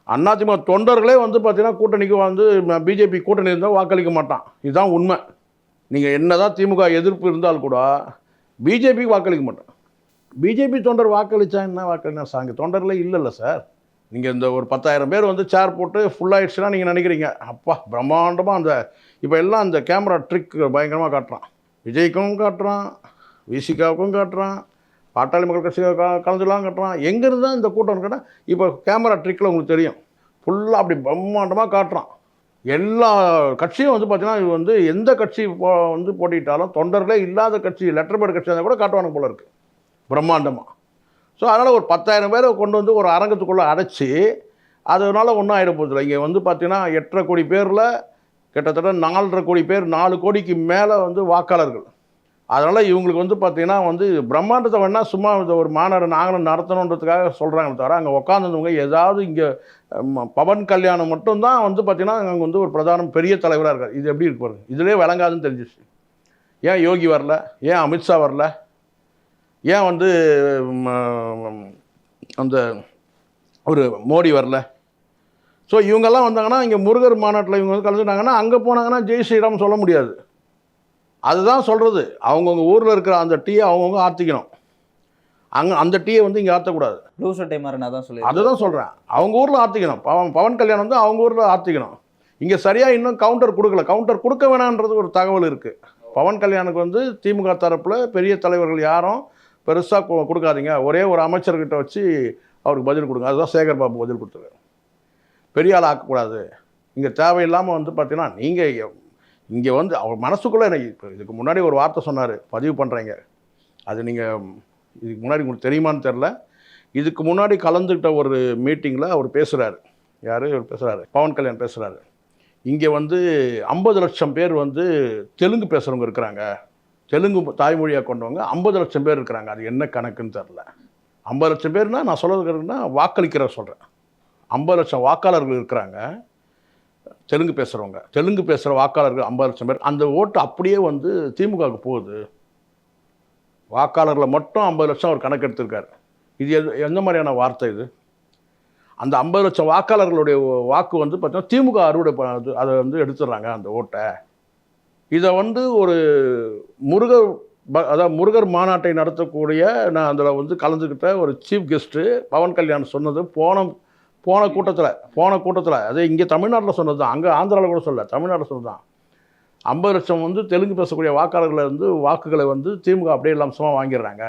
அதிமுக தொண்டர்களே வந்து பார்த்தீங்கன்னா கூட்டணிக்கு வந்து பிஜேபி கூட்டணி இருந்தால் வாக்களிக்க மாட்டான். இதுதான் உண்மை. நீங்கள் என்ன தான் திமுக எதிர்ப்பு இருந்தால் கூட பிஜேபிக்கு வாக்களிக்க மாட்டான். பிஜேபி தொண்டர் வாக்களித்தா என்ன வாக்களினா சாங்க? தொண்டரில் இல்லைல்ல சார். நீங்கள் இந்த ஒரு பத்தாயிரம் பேர் வந்து சேர் போட்டு ஃபுல்லாகிடுச்சுன்னா நீங்கள் நினைக்கிறீங்க. அப்பா பிரம்மாண்டமாக அந்த இப்போ எல்லாம் அந்த கேமரா ட்ரிக் பயங்கரமாக காட்டுறான். விஜய்க்கும் காட்டுறான் விசிகாவுக்கும் காட்டுறான் பாட்டாளி மக்கள் கட்சி கலந்துலாம் காட்டுறான். எங்கேருந்து தான் இந்த கூட்டம் கேட்டால் இப்போ கேமரா ட்ரிக்கில் உங்களுக்கு தெரியும். ஃபுல்லாக அப்படி பிரம்மாண்டமாக காட்டுறான். எல்லா கட்சியும் வந்து பார்த்தீங்கன்னா இது வந்து எந்த கட்சி வந்து போட்டிட்டாலும் தொண்டர்களே இல்லாத கட்சி லெட்டர் பேர்டு கட்சியாக இருந்தால் கூட காட்டுவானுங்க போல இருக்குது பிரம்மாண்டமாக ஸோ அதனால் ஒரு பத்தாயிரம் பேரை கொண்டு வந்து ஒரு அரங்கத்துக்குள்ளே அடைச்சி அதனால் ஒன்றும் ஆகிட போதில்லை இங்கே வந்து பார்த்திங்கன்னா எட்டரை கோடி பேரில் கிட்டத்தட்ட நாலரை கோடி பேர் நாலு கோடிக்கு மேலே வந்து வாக்காளர்கள். அதனால் இவங்களுக்கு வந்து பார்த்தீங்கன்னா வந்து பிரம்மாண்டத்தை வேணால் சும்மா இந்த ஒரு மாநாடு நாங்களும் நடத்தணுன்றதுக்காக சொல்கிறாங்க தவிர அங்கே உட்காந்துருந்தவங்க ஏதாவது இங்கே பவன் கல்யாணம் மட்டும்தான் வந்து பார்த்தீங்கன்னா அங்கே வந்து ஒரு பிரதானம் பெரிய தலைவராக இருக்கார். இது எப்படி இருப்பார் இதிலே இதுலேயே விளங்காதுன்னு தெரிஞ்சிச்சு ஏன் யோகி வரல? ஏன் அமித்ஷா வரல? ஏன் வந்து அந்த ஒரு மோடி வரல? ஸோ இவங்கெல்லாம் வந்தாங்கன்னா இங்கே முருகர் மாநாட்டில் இவங்க வந்து கலந்துட்டாங்கன்னா அங்கே போனாங்கன்னா ஜெய் ஸ்ரீராம் சொல்ல முடியாது. அதுதான் சொல்கிறது அவங்கவுங்க ஊரில் இருக்கிற அந்த டீயை அவங்கவுங்க ஆற்றிக்கணும் அங்கே அந்த டீயை வந்து இங்கே ஆற்றக்கூடாது ப்ளூ சட்டை மாறினா தான் சொல்லி அதுதான் சொல்கிறேன் அவங்க ஊரில் ஆற்றிக்கணும் பவன் பவன் கல்யாணம் வந்து அவங்க ஊரில் ஆற்றிக்கணும் இங்கே சரியாக இன்னும் கவுண்டர் கொடுக்கல. கவுண்டர் கொடுக்க வேணான்றது ஒரு தகவல் இருக்குது பவன் கல்யாணுக்கு வந்து திமுக தரப்பில் பெரிய தலைவர்கள் யாரும் பெருசாக கொடுக்காதீங்க. ஒரே ஒரு அமைச்சர்கிட்ட வச்சு அவருக்கு பதில் கொடுங்க. அதுதான் சேகர் பாபு பதில் கொடுத்துருக்காரு. பெரிய ஆள் ஆக்கக்கூடாது. இங்கே தேவையில்லாமல் வந்து பார்த்தீங்கன்னா நீங்கள் இங்கே வந்து அவர் மனசுக்குள்ளே எனக்கு இப்போ இதுக்கு முன்னாடி ஒரு வார்த்தை சொன்னார். பதிவு பண்ணுறீங்க அது நீங்கள் இதுக்கு முன்னாடி உங்களுக்கு தெரியுமான்னு தெரில இதுக்கு முன்னாடி கலந்துக்கிட்ட ஒரு மீட்டிங்கில் அவர் பேசுகிறாரு யார்? இவர் பேசுகிறாரு பவன் கல்யாண் பேசுகிறாரு இங்கே வந்து ஐம்பது லட்சம் பேர் வந்து தெலுங்கு பேசுகிறவங்க இருக்கிறாங்க. தெலுங்கு தாய்மொழியாக கொண்டவங்க ஐம்பது லட்சம் பேர் இருக்கிறாங்க. அது என்ன கணக்குன்னு தெரில ஐம்பது லட்சம் பேர்னா நான் சொல்கிறதுக்குன்னா வாக்களிக்கிற சொல்கிறேன் ஐம்பது லட்சம் வாக்காளர்கள் இருக்கிறாங்க. தெலுங்கு பேசுகிறவங்க தெலுங்கு பேசுகிற வாக்காளர்கள் ஐம்பது லட்சம் பேர். அந்த ஓட்டு அப்படியே வந்து திமுகவுக்கு போகுது. வாக்காளர்களை மட்டும் ஐம்பது லட்சம் அவர் கணக்கெடுத்திருக்காரு. இது எது எந்த மாதிரியான வார்த்தை இது? அந்த ஐம்பது லட்சம் வாக்காளர்களுடைய வாக்கு வந்து பார்த்தீங்கன்னா திமுக அறுவடை அதை வந்து எடுத்துடுறாங்க அந்த ஓட்டை. இதை வந்து ஒரு முருகர் ப- அதாவது முருகர் மாநாட்டை நடத்தக்கூடிய நான் அதில் வந்து கலந்துக்கிட்ட ஒரு சீஃப் கெஸ்ட்டு பவன் கல்யாண் சொன்னது போன போன கூட்டத்தில் போன கூட்டத்தில். அது இங்கே தமிழ்நாட்டில் சொன்னது தான் அங்கே ஆந்திராவில் கூட சொல்ல தமிழ்நாட்டில் சொன்னது தான் ஐம்பது லட்சம் வந்து தெலுங்கு பேசக்கூடிய வாக்காளர்களை வந்து வாக்குகளை வந்து திமுக அப்படியே லம்சமாக வாங்கிடுறாங்க.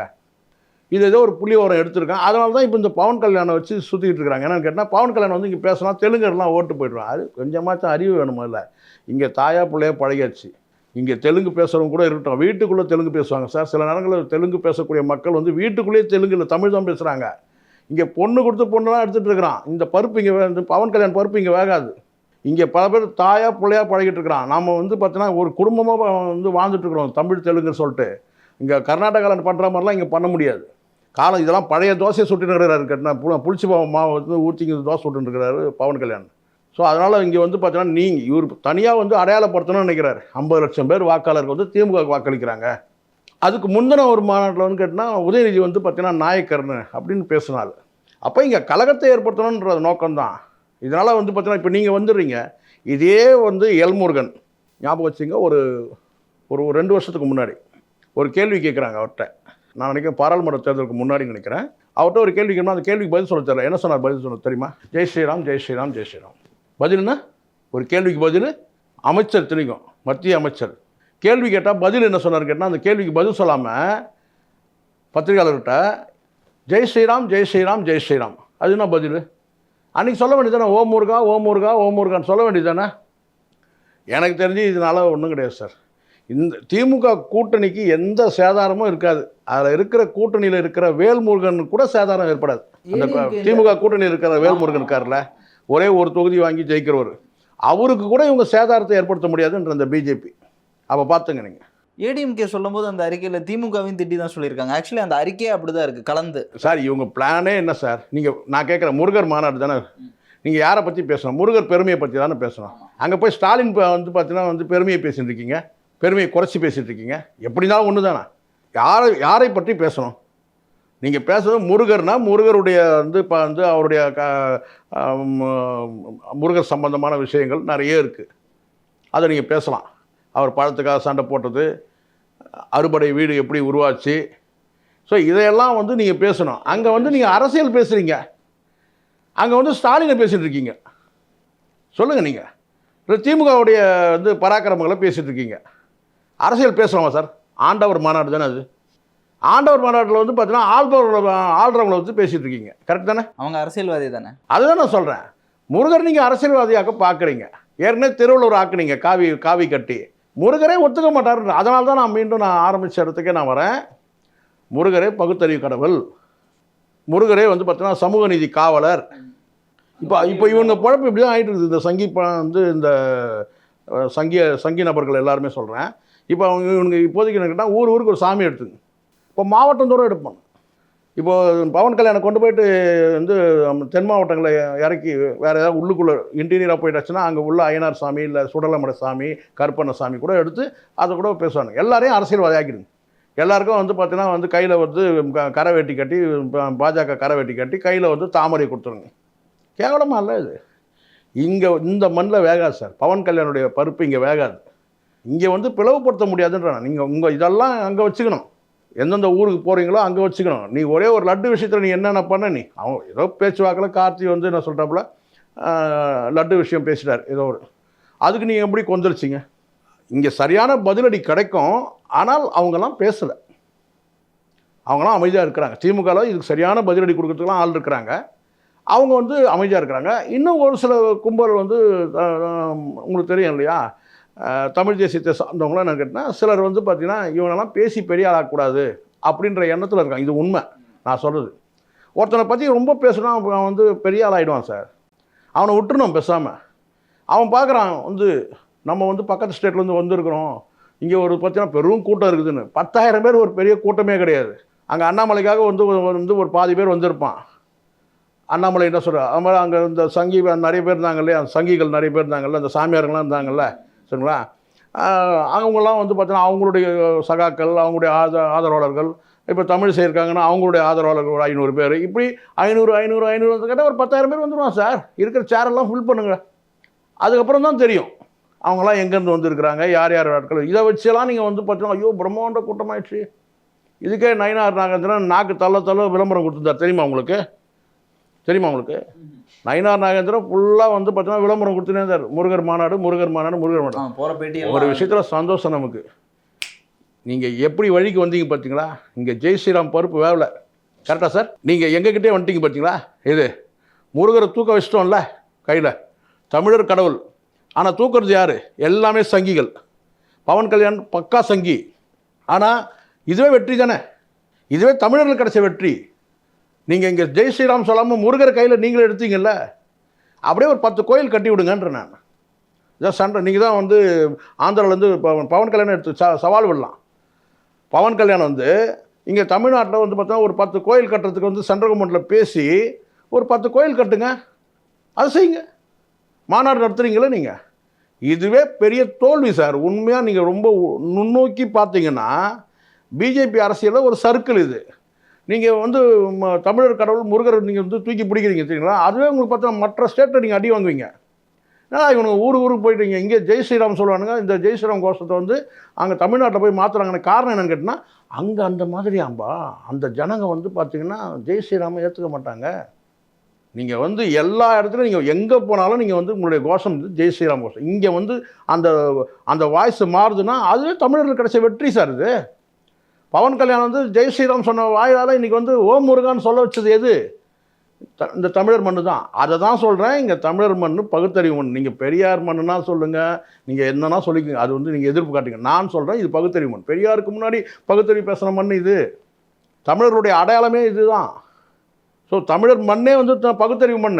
இது ஏதோ ஒரு புள்ளி உரம் எடுத்திருக்கான் அதனால தான் இப்போ இந்த பவன் கல்யாணம் வச்சு சுற்றிட்டு இருக்கிறாங்க என்னென்னு கேட்டால் பவன் கல்யாணம் வந்து இங்கே பேசினா தெலுங்கர்லாம் ஓட்டு போயிடுவான் அது கொஞ்சமாச்சும் அறிவு வேணுமோ இல்லை? இங்கே தாயா பிள்ளைய பழகியாச்சு. இங்கே தெலுங்கு பேசுகிறவங்க கூட இருக்கட்டும். வீட்டுக்குள்ளே தெலுங்கு பேசுவாங்க. சார் சில நேரங்களில் தெலுங்கு பேசக்கூடிய மக்கள் வந்து வீட்டுக்குள்ளேயே தெலுங்கு இல்லை தமிழ் தான் பேசுகிறாங்க இங்கே பொண்ணு கொடுத்து பொண்ணுலாம் எடுத்துகிட்டு இருக்கிறான். இந்த பருப்பு இங்கே இந்த பவன் கல்யாண் பருப்பு இங்கே வேகாது. இங்கே பல பேர் தாயாக பிள்ளையாக பழகிட்டு இருக்கிறான். நம்ம வந்து பார்த்தீங்கன்னா ஒரு குடும்பமாக வந்து வாழ்ந்துட்டு இருக்கிறோம். தமிழ் தெலுங்குன்னு சொல்லிட்டு. இங்கே கர்நாடகாவில் பண்ணுற மாதிரிலாம் இங்கே பண்ண முடியாது. காலம் இதெல்லாம் பழைய தோசையை சுட்டுன்னு இருக்கிறாரு. கட்டினா புளிச்சி மாவு வந்து ஊற்றிங்க தோசை சுட்டுன்னு இருக்கிறாரு பவன் கல்யாண். ஸோ அதனால் இங்கே வந்து பார்த்தீங்கன்னா நீங்கள் இவர் தனியாக வந்து அடையாளப்படுத்தணும்னு நினைக்கிறாரு. ஐம்பது லட்சம் பேர் வாக்காளருக்கு வந்து திமுக வாக்களிக்கிறாங்க. அதுக்கு முந்தின ஒரு மாநாட்டில் வந்து கேட்டால் உதயநிதி வந்து பார்த்தீங்கன்னா நாயக்கர்னு அப்படின்னு பேசினார். அப்போ இங்கே கழகத்தை ஏற்படுத்தணுன்ற நோக்கம்தான். இதனால் வந்து பார்த்தீங்கன்னா இப்போ நீங்கள் வந்துடுறீங்க. இதே வந்து எல்முருகன். ஞாபகம் வச்சுங்க ஒரு ஒரு ஒரு ரெண்டு வருஷத்துக்கு முன்னாடி. ஒரு கேள்வி கேட்குறாங்க அவர்கிட்ட நான் நினைக்கிறேன் பாராளுமன்ற தேர்தலுக்கு முன்னாடி நினைக்கிறேன். அவர்கிட்ட ஒரு கேள்வி கேட்கணும் அந்த கேள்விக்கு பதில் சொல்ல தெரியல. என்ன சொன்னார் பதில் சொல்ல தெரியுமா? ஜெய் ஸ்ரீராம் ஜெய் ஸ்ரீராம் ஜெய் ஸ்ரீராம். பதில்னா ஒரு கேள்விக்கு பதில் அமைச்சர் திணிக்கும் மத்திய அமைச்சர். கேள்வி கேட்டால் பதில் என்ன சொன்னார் கேட்டால் அந்த கேள்விக்கு பதில் சொல்லாமல் பத்திரிகையாளர்கிட்ட ஜெய் ஸ்ரீராம் ஜெய் ஸ்ரீராம் ஜெய் ஸ்ரீராம். அது என்ன பதில்? அன்றைக்கி சொல்ல வேண்டியதானே ஓம் முருகா ஓம் முருகா ஓம் முருகான்னு சொல்ல வேண்டியதானே எனக்கு தெரிஞ்சு இதனால ஒன்றும் கிடையாது சார். இந்த திமுக கூட்டணிக்கு எந்த சேதாரமும் இருக்காது. அதில் இருக்கிற கூட்டணியில் இருக்கிற வேல்முருகன் கூட சேதாரம் ஏற்படாது. அந்த திமுக கூட்டணியில் இருக்கிற வேல்முருகன் இருக்கார்ல ஒரே ஒரு தொகுதி வாங்கி ஜெயிக்கிறவர். அவருக்கு கூட இவங்க சேதாரத்தை ஏற்படுத்த முடியாதுன்ற அந்த பிஜேபி அப்போ பார்த்துங்க நீங்கள் ஏடிஎம்கே சொல்லும்போது அந்த அறிக்கையில திமுகவையும் திட்டி தான் சொல்லியிருக்காங்க. ஆக்சுவலி அந்த அறிக்கையே அப்படிதான் இருக்கு. கலந்து. சார் இவங்க பிளானே என்ன சார்? நீங்கள் நான் கேட்குறேன் முருகர் மாநாடு தானே? நீங்கள் யாரை பற்றி பேசணும்? முருகர் பெருமையை பற்றி தானே பேசணும்? அங்கே போய் ஸ்டாலின் வந்து பார்த்தீங்கன்னா வந்து பெருமையை பேசிட்டு இருக்கீங்க. பெருமையை குறைச்சி பேசிட்டு இருக்கீங்க. எப்படி இருந்தாலும் ஒன்று தானே யாரை யாரை பற்றி பேசணும்? நீங்கள் பேசுறது முருகர்னா முருகருடைய வந்து இப்போ வந்து அவருடைய க முருகர் சம்பந்தமான விஷயங்கள் நிறைய இருக்குது அதை நீங்கள் பேசலாம். அவர் பழத்துக்காக சண்டை போட்டது அறுபடை வீடு எப்படி உருவாச்சு. ஸோ இதையெல்லாம் வந்து நீங்கள் பேசணும். அங்கே வந்து நீங்கள் அரசியல் பேசுகிறீங்க அங்கே வந்து ஸ்டாலினை பேசிகிட்டு இருக்கீங்க. சொல்லுங்கள் நீங்கள் திமுகவுடைய வந்து பராக்கிரமங்களை பேசிகிட்டு இருக்கீங்க. அரசியல் பேசுகிறோமா சார்? ஆண்டவர் மாநாடு தானே அது? ஆண்டவர் மாநாட்டில் வந்து பார்த்தீங்கன்னா ஆள்றவங்களை ஆள்றவங்களை வந்து பேசிட்டு இருக்கீங்க. கரெக்ட் தானே? அவங்க அரசியல்வாதி தானே? அதுதான் நான் சொல்கிறேன் முருகர் நீங்கள் அரசியல்வாதியாக்க பார்க்குறீங்க. ஏற்கனவே திருவள்ளூர் ஆக்குனீங்க காவி காவி கட்டி. முருகரே ஒத்துக்க மாட்டார் அதனால தான் நான் மீண்டும் நான் ஆரம்பித்த இடத்துக்கே நான் வரேன். முருகரே பகுத்தறிவு கடவுள். முருகரே வந்து பார்த்தீங்கன்னா சமூக நீதி காவலர். இப்போ இப்போ இவங்க குழப்பம் இப்படி தான் ஆகிட்டு இருக்குது. இந்த சங்கி வந்து இந்த சங்கிய சங்கி நபர்கள் எல்லாருமே சொல்கிறேன் இப்போ அவங்க இவனுங்க இப்போதைக்கு என்ன கேட்டால் ஊர் ஊருக்கு ஒரு சாமி எடுத்துங்க. இப்போ மாவட்டம் தூரம் எடுப்போம். இப்போது பவன் கல்யாணம் கொண்டு போயிட்டு வந்து தென் மாவட்டங்களை இறக்கி வேறு ஏதாவது உள்ளுக்குள்ளே இன்டீரியராக போயிட்டாச்சுன்னா அங்கே உள்ள ஐயனார் சாமி இல்லை சுடலமட சாமி கருப்பண்ண சாமி கூட எடுத்து அதை கூட பேசுவாங்க. எல்லாரையும் அரசியல்வாதி ஆக்கிடுங்க எல்லாருக்கும் வந்து பார்த்தீங்கன்னா வந்து கையில் வந்து க- கரை வெட்டி கட்டி பாஜக கரை வெட்டி கட்டி கையில் வந்து தாமரை கொடுத்துருங்க. கேவலமாக இல்லை இது. இங்கே இந்த மண்ணில் வேகாது சார். பவன் கல்யாணுடைய பருப்பு இங்கே வேகாது. இங்கே வந்து பிளவுபடுத்த முடியாதுன்றான் நீங்கள் உங்கள் இதெல்லாம் அங்கே வச்சுக்கணும். எந்தெந்த ஊருக்கு போகிறீங்களோ அங்கே வச்சுக்கணும். நீ ஒரே ஒரு லட்டு விஷயத்தில் நீ என்னென்ன பண்ண நீ அவன் ஏதோ பேச்சுவாக்கில் கார்த்தி வந்து என்ன சொல்கிறாப்புல லட்டு விஷயம் பேசிட்டார் ஏதோ ஒரு. அதுக்கு நீங்கள் எப்படி கொந்தளிச்சிங்க? இங்கே சரியான பதிலடி கிடைக்கும் ஆனால் அவங்கெல்லாம் பேசலை. அவங்களாம் அமைதியாக இருக்கிறாங்க. திமுகவில் இதுக்கு சரியான பதிலடி கொடுக்கறதுக்குலாம் ஆள் இருக்கிறாங்க. அவங்க வந்து அமைதியாக இருக்கிறாங்க. இன்னும் ஒரு சில கும்பல் வந்து உங்களுக்கு தெரியும் இல்லையா? தமிழ் தேசியத்தை சார்ந்தவங்களாம் என்ன கேட்டால் சிலர் வந்து பார்த்திங்கன்னா இவனெல்லாம் பேசி பெரிய ஆளாகக்கூடாது அப்படின்ற எண்ணத்தில் இருக்காங்க. இது உண்மை. நான் சொல்கிறது ஒருத்தனை பற்றி ரொம்ப பேசுனா அவன் வந்து பெரிய ஆளாகிடுவான் சார். அவனை விட்டுருணும் பேசாமல் அவன் பார்க்குறான் வந்து நம்ம வந்து பக்கத்து ஸ்டேட்லேருந்து வந்திருக்கிறோம். இங்கே ஒரு பார்த்தீங்கன்னா பெரும் கூட்டம் இருக்குதுன்னு. பத்தாயிரம் பேர் ஒரு பெரிய கூட்டமே கிடையாது. அங்கே அண்ணாமலைக்காக வந்து ஒரு- வந்து ஒரு பாதி பேர் வந்திருப்பான். அண்ணாமலை என்ன சொல்கிறார் அது மாதிரி அங்கே இந்த சங்கி நிறைய பேர் இருந்தாங்க இல்லையா? அந்த சங்கிகள் நிறைய பேர் இருந்தாங்கல்ல அந்த சாமியாருங்களாம் இருந்தாங்கல்ல. சரிங்களா? அவங்கெல்லாம் வந்து பார்த்தீங்கன்னா அவங்களுடைய சகாக்கள் அவங்களுடைய ஆத ஆதரவாளர்கள் இப்போ தமிழ் செய்யிருக்காங்கன்னா அவங்களுடைய ஆதரவாளர்கள் ஒரு ஐநூறு பேர். இப்படி ஐநூறு ஐநூறு ஐநூறு கேட்டால் ஒரு பத்தாயிரம் பேர் வந்துடுவான் சார். இருக்கிற சேரெல்லாம் ஃபில் பண்ணுங்க. அதுக்கப்புறம் தான் தெரியும். அவங்களாம் எங்கேருந்து வந்திருக்கிறாங்க யார் யார் ஆட்கள். இதை வச்செல்லாம் நீங்கள் வந்து பார்த்தீங்கன்னா ஐயோ பிரம்மாண்ட கூட்டமாயிடுச்சு. இதுக்கே நயனார் நாகேந்திரன் நாக்கு தள்ள தள்ள விளம்பரம் கொடுத்துருந்தார். தெரியுமா உங்களுக்கு? தெரியுமா உங்களுக்கு? நயினார் நாகேந்திரன் ஃபுல்லாக வந்து பார்த்தீங்கன்னா விளம்பரம் கொடுத்துனே இருந்தார். முருகர் மாநாடு முருகர் மாநாடு முருகர் மாநாடு. போற பேட்டி ஒரு விஷயத்தில் சந்தோஷம் நமக்கு. நீங்கள் எப்படி வழிக்கு வந்தீங்க பார்த்தீங்களா? இங்கே ஜெய் ஸ்ரீராம் பருப்பு வேவல. கரெக்டாக சார் நீங்கள் எங்ககிட்டே வந்துட்டீங்க பார்த்தீங்களா? இது முருகரை தூக்க வச்சிட்டோம்ல கையில். தமிழர் கடவுள். ஆனால் தூக்குறது யார்? எல்லாமே சங்கிகள். பவன் கல்யாண் பக்கா சங்கி. ஆனால் இதுவே வெற்றி தானே? இதுவே தமிழர்களுக்கு கிடைச்ச வெற்றி. நீங்கள் இங்கே ஜெய் ஸ்ரீராம் சொல்லாமல் முருகர் கையில் நீங்களே எடுத்தீங்கல்ல? அப்படியே ஒரு பத்து கோயில் கட்டி விடுங்கன்ற நான். இதான் சண்டை நீங்கள் தான் வந்து ஆந்திராவிலேருந்து பவன் கல்யாணம் எடுத்து ச சவால் விடலாம். பவன் கல்யாணம் வந்து இங்கே தமிழ்நாட்டில் வந்து பார்த்தோன்னா ஒரு பத்து கோயில் கட்டுறதுக்கு வந்து சென்ட்ரல் கவர்மெண்ட்டில் பேசி ஒரு பத்து கோயில் கட்டுங்க. அது செய்யுங்க. மாநாடு நடத்துகிறீங்களே நீங்கள் இதுவே பெரிய தோல்வி சார். உண்மையாக நீங்கள் ரொம்ப நுண்ணோக்கி பார்த்தீங்கன்னா பிஜேபி அரசியலில் ஒரு சர்க்கிள் இது. நீங்கள் வந்து ம- தமிழர் கடவுள் முருகர் நீங்கள் வந்து தூக்கி பிடிக்கிறீங்க சரிங்களா? அதுவே உங்களுக்கு பார்த்தா மற்ற ஸ்டேட்டில் நீங்கள் அடி வாங்குவீங்க. ஏன்னா இவங்க ஊர் ஊருக்கு போயிட்டீங்க. இங்கே ஜெய் ஸ்ரீராம் சொல்லுவானுங்க இந்த ஜெய் ஸ்ரீராம் கோஷத்தை வந்து அங்கே தமிழ்நாட்டில் போய் மாற்றுறாங்கன்னு காரணம் என்னன்னு கேட்டிங்கன்னா அங்கே அந்த மாதிரியாம்பா அந்த ஜனங்க வந்து பார்த்தீங்கன்னா ஜெய் ஸ்ரீராமை ஏற்றுக்க மாட்டாங்க. நீங்கள் வந்து எல்லா இடத்துலையும் நீங்கள் எங்கே போனாலும் நீங்கள் வந்து உங்களுடைய கோஷம் வந்து ஜெய் ஸ்ரீராம் கோஷம். இங்கே வந்து அந்த அந்த வாய்ஸ் மாறுதுன்னா அதுவே தமிழர்கள் கிடைச்ச வெற்றி சார் இது. பவன் கல்யாணம் வந்து ஜெய் ஸ்ரீராம் சொன்ன வாயால் இன்றைக்கி வந்து ஓம் முருகான்னு சொல்ல வச்சது எது? த- இந்த தமிழர் மண்ணு தான். அதை தான் சொல்கிறேன் இங்கே தமிழர் மண் பகுத்தறிவு மண் நீங்கள் பெரியார் மண்ணுனா சொல்லுங்கள் நீங்கள் என்னன்னா சொல்லிக்கோங்க. அது வந்து நீங்கள் எதிர்ப்பு காட்டுங்க. நான் சொல்கிறேன் இது பகுத்தறிவு மண். பெரியாருக்கு முன்னாடி பகுத்தறிவு பேசுகிற மண் இது. தமிழர்களுடைய அடையாளமே இதுதான். ஸோ தமிழர் மண்ணே வந்து த- பகுத்தறிவு மண்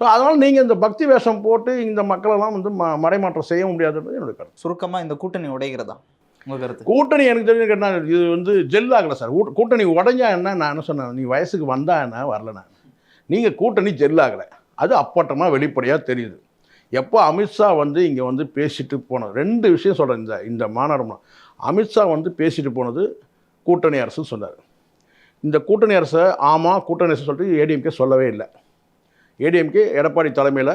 ஸோ அதனால் நீங்கள் இந்த பக்தி வேஷம் போட்டு இந்த மக்களெல்லாம் வந்து ம மடைமாற்றம் செய்ய முடியாதுன்றது என்னுடைய கருத்து. சுருக்கமாக இந்த கூட்டணி உடைகிறதா? கூட்டணி எனக்கு தெரிஞ்சு கேட்டால் இது வந்து ஜெல் ஆகலை சார். கூட்டணி உடஞ்சா என்ன நான் என்ன சொன்னேன் நீ வயசுக்கு வந்தா என்ன வரல நான். நீங்கள் கூட்டணி ஜெல் ஆகலை. அது அப்பட்டமாக வெளிப்படையாக தெரியுது. எப்போ அமித்ஷா வந்து இங்கே வந்து பேசிட்டு போனது ரெண்டு விஷயம் சொல்கிறேன் இந்த இந்த மாநாடு அமித்ஷா வந்து பேசிட்டு போனது கூட்டணி அரசுன்னு சொன்னார். இந்த கூட்டணி அரசை ஆமாம் கூட்டணி அரசு சொல்லிட்டு ஏடிஎம்கே சொல்லவே இல்லை. ஏடிஎம்கே எடப்பாடி தலைமையில்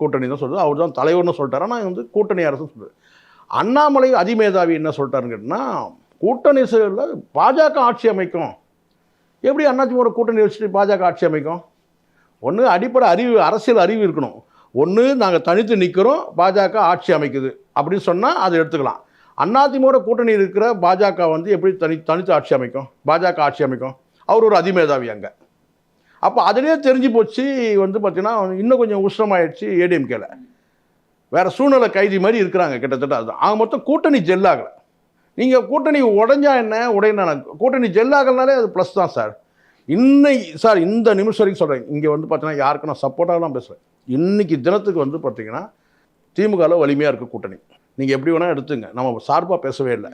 கூட்டணி தான் சொல்லுது அவர் தான் தலைவர்னு சொல்லிட்டாரு. ஆனால் வந்து கூட்டணி அரசு சொல்லுது அண்ணாமலை அதிமேதாவி என்ன சொல்லிட்டாருன்னு கேட்டிங்கன்னா கூட்டணி அரசுல பாஜக ஆட்சி அமைக்கும். எப்படி அண்ணாச்சியோட கூட்டணி வச்சுட்டு பாஜக ஆட்சி அமைக்கும்? ஒன்று அடிப்படை அறிவு அரசியல் அறிவு இருக்கணும். ஒன்று நாங்கள் தனித்து நிற்கிறோம் பாஜக ஆட்சி அமைக்குது. அப்படின்னு சொன்னால் அதை எடுத்துக்கலாம். அதிமுக கூட்டணி இருக்கிற பாஜக வந்து எப்படி தனி தனித்து ஆட்சி அமைக்கும்? பாஜக ஆட்சி அமைக்கும். அவர் ஒரு அதிமேதாவி அங்கே. அப்போ அதிலே தெரிஞ்சு போச்சு வந்து பார்த்திங்கன்னா இன்னும் கொஞ்சம் உஷ்ணமாயிடுச்சு ஏடிஎம்கேல. வேறு சூழ்நிலை கைதி மாதிரி இருக்கிறாங்க கிட்டத்தட்ட. அது ஆக மொத்தம் கூட்டணி ஜெல்லாகலை. நீங்கள் கூட்டணி உடஞ்சா என்ன? உடையினா கூட்டணி ஜெல்லாகலனாலே அது ப்ளஸ் தான் சார் இன்னை சார் இந்த நிமிஷம் வரைக்கும் சொல்கிறேன் இங்கே வந்து பார்த்தீங்கன்னா யாருக்கு நான் சப்போர்ட்டாகலாம் பேசுகிறேன் இன்றைக்கி தினத்துக்கு வந்து பார்த்தீங்கன்னா திமுகவில் வலிமையாக இருக்க கூட்டணி. நீங்கள் எப்படி வேணால் எடுத்துங்க. நம்ம சார்பாக பேசவே இல்லை.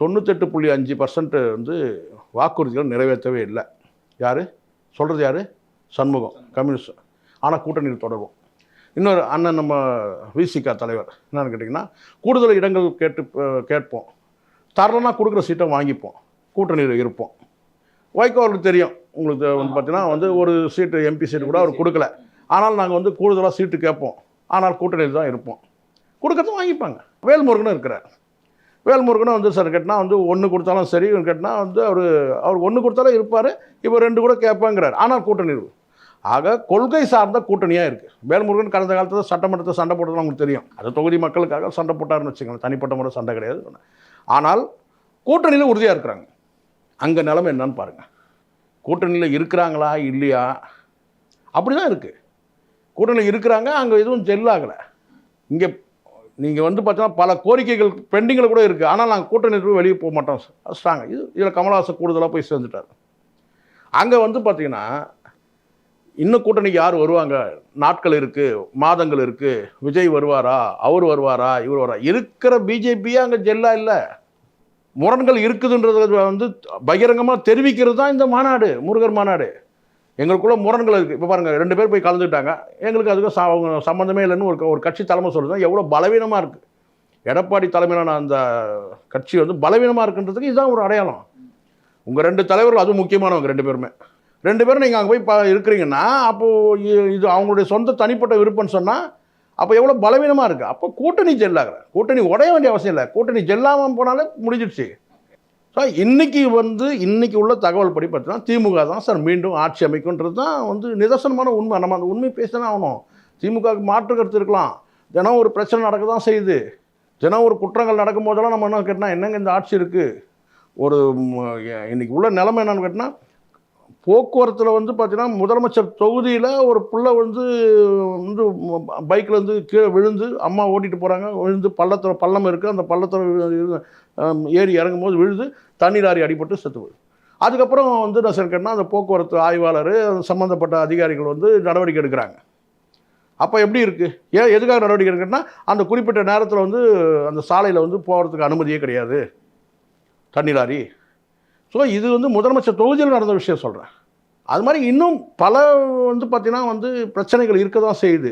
தொண்ணூத்தெட்டு புள்ளி அஞ்சு பர்சன்ட் வந்து வாக்குறுதிகள் நிறைவேற்றவே இல்லை. யார்? சொல்கிறது யார்? சண்முகம் கம்யூனிஸ்ட். ஆனால் கூட்டணியில் தொடர்வோம். இன்னொரு அண்ணன் நம்ம விசிகா தலைவர் என்னன்னு கேட்டிங்கன்னா கூடுதல் இடங்கள் கேட்டு கேட்போம். தரலனா கொடுக்குற சீட்டை வாங்கிப்போம். கூட்டணியில் இருப்போம். வைகோ அவருக்கு தெரியும். உங்களுக்கு வந்து பார்த்தீங்கன்னா வந்து ஒரு சீட்டு எம்பி சீட்டு கூட அவர் கொடுக்கல. ஆனால் நாங்கள் வந்து கூடுதலாக சீட்டு கேட்போம். ஆனால் கூட்டணியில் தான் இருப்போம். கொடுக்கறதும் வாங்கிப்பாங்க. வேல்முருகனும் இருக்கிறார். வேல்முருகனும் வந்து சார் கேட்டினா வந்து ஒன்று கொடுத்தாலும் சரி கேட்டினா வந்து அவர் அவர் ஒன்று கொடுத்தாலும் இருப்பார். இப்போ ரெண்டு கூட கேட்பாங்கிறார். ஆனால் கூட்டணி இருக்கும் ஆக கொள்கை சார்ந்த கூட்டணியாக இருக்குது வேல்முருகன் கடந்த காலத்தில் சட்டமன்றத்தை சண்டை போட்டது உங்களுக்கு தெரியும். அது தொகுதி மக்களுக்காக சண்டை போட்டார்னு வச்சுக்கோங்க தனிப்பட்ட முறை சண்டை கிடையாது. ஆனால் கூட்டணியில் உறுதியாக இருக்கிறாங்க. அங்கே நிலைமை என்னன்னு பாருங்கள் கூட்டணியில் இருக்கிறாங்களா இல்லையா? அப்படி தான் இருக்குது கூட்டணியில் இருக்கிறாங்க அங்கே எதுவும் ஜெல்லாகலை இங்கே நீங்கள் வந்து பார்த்தீங்கன்னா பல கோரிக்கைகள் பெண்டிங்கில் கூட இருக்குது ஆனால் நாங்கள் கூட்டணியில் வெளியே போக மாட்டோம். ஸ்ட்ராங்க இது இதில் கமலஹாசன் கூடுதலாக போய் சேர்ந்துட்டார். அங்கே வந்து பார்த்திங்கன்னா இன்னும் கூட்டணிக்கு யார் வருவாங்க? நாட்கள் இருக்குது மாதங்கள் இருக்குது விஜய் வருவாரா? அவர் வருவாரா? இவர் வருவாரா? இருக்கிற பிஜேபியே அங்கே ஜெல்லா இல்லை. முரண்கள் இருக்குதுன்றத வந்து பகிரங்கமாக தெரிவிக்கிறது தான் இந்த மாநாடு முருகர் மாநாடு. எங்களுக்குள்ள முரண்கள் இருக்குது இப்போ பாருங்கள் ரெண்டு பேர் போய் கலந்துக்கிட்டாங்க. எங்களுக்கு அதுக்கு ச- அவங்க சம்மந்தமே இல்லைன்னு ஒரு ஒரு கட்சி தலைமை சொல்லுது. எவ்வளோ பலவீனமாக இருக்குது எடப்பாடி தலைமையிலான அந்த கட்சி வந்து பலவீனமாக இருக்குன்றதுக்கு இதுதான் ஒரு அடையாளம். உங்கள் ரெண்டு தலைவர்கள் அதுவும் முக்கியமானவங்க ரெண்டு பேருமே. ரெண்டு பேரும் நீங்கள் அங்கே போய் பா இருக்கிறீங்கன்னா அப்போது இது அவங்களுடைய சொந்த தனிப்பட்ட விருப்பம்னு சொன்னால் அப்போ எவ்வளோ பலவீனமாக இருக்குது அப்போ கூட்டணி ஜெல்லாகிற கூட்டணி உடைய வேண்டிய அவசியம் இல்லை. கூட்டணி ஜெல்லாமல் போனாலே முடிஞ்சிடுச்சு ஸோ இன்றைக்கி வந்து இன்னைக்கு உள்ள தகவல் படி பார்த்தீங்கன்னா திமுக தான் சார் மீண்டும் ஆட்சி அமைக்கும்ன்றது தான் வந்து நிதர்சனமான உண்மை. நம்ம அந்த உண்மை பேசினா ஆகணும். திமுகவுக்கு மாற்று கருத்து இருக்கலாம். தினம் ஒரு பிரச்சனை நடக்க தான் செய்யுது. தினம் ஒரு குற்றங்கள் நடக்கும் போதெல்லாம் நம்ம என்ன கேட்டால் என்னங்க இந்த ஆட்சி இருக்குது ஒரு இன்றைக்கி உள்ள நிலைமை என்னென்னு கேட்டால் போக்குவரத்தில் வந்து பார்த்தீங்கன்னா முதலமைச்சர் தொகுதியில் ஒரு புள்ள வந்து வந்து பைக்கில் கீழே விழுந்து அம்மா ஓட்டிட்டு போகிறாங்க விழுந்து பள்ளத்தில் பள்ளம் இருக்குது அந்த பள்ளத்தில் ஏறி இறங்கும் போது விழுந்து தண்ணி லாரி அடிபட்டு செத்து போகுது. அதுக்கப்புறம் வந்து நான் சார் அந்த போக்குவரத்து ஆய்வாளர் சம்மந்தப்பட்ட அதிகாரிகள் வந்து நடவடிக்கை எடுக்கிறாங்க. அப்போ எப்படி இருக்குது ஏன் எதுக்காக நடவடிக்கை எடுக்கிறேன்னா அந்த குறிப்பிட்ட நேரத்தில் வந்து அந்த சாலையில் வந்து போகிறதுக்கு அனுமதியே கிடையாது. தண்ணி லாரி. ஸோ இது வந்து முதலமைச்சர் தொகுதியில் நடந்த விஷயம் சொல்கிறேன் அது மாதிரி இன்னும் பல வந்து பார்த்திங்கன்னா வந்து பிரச்சனைகள் இருக்க தான் செய்யுது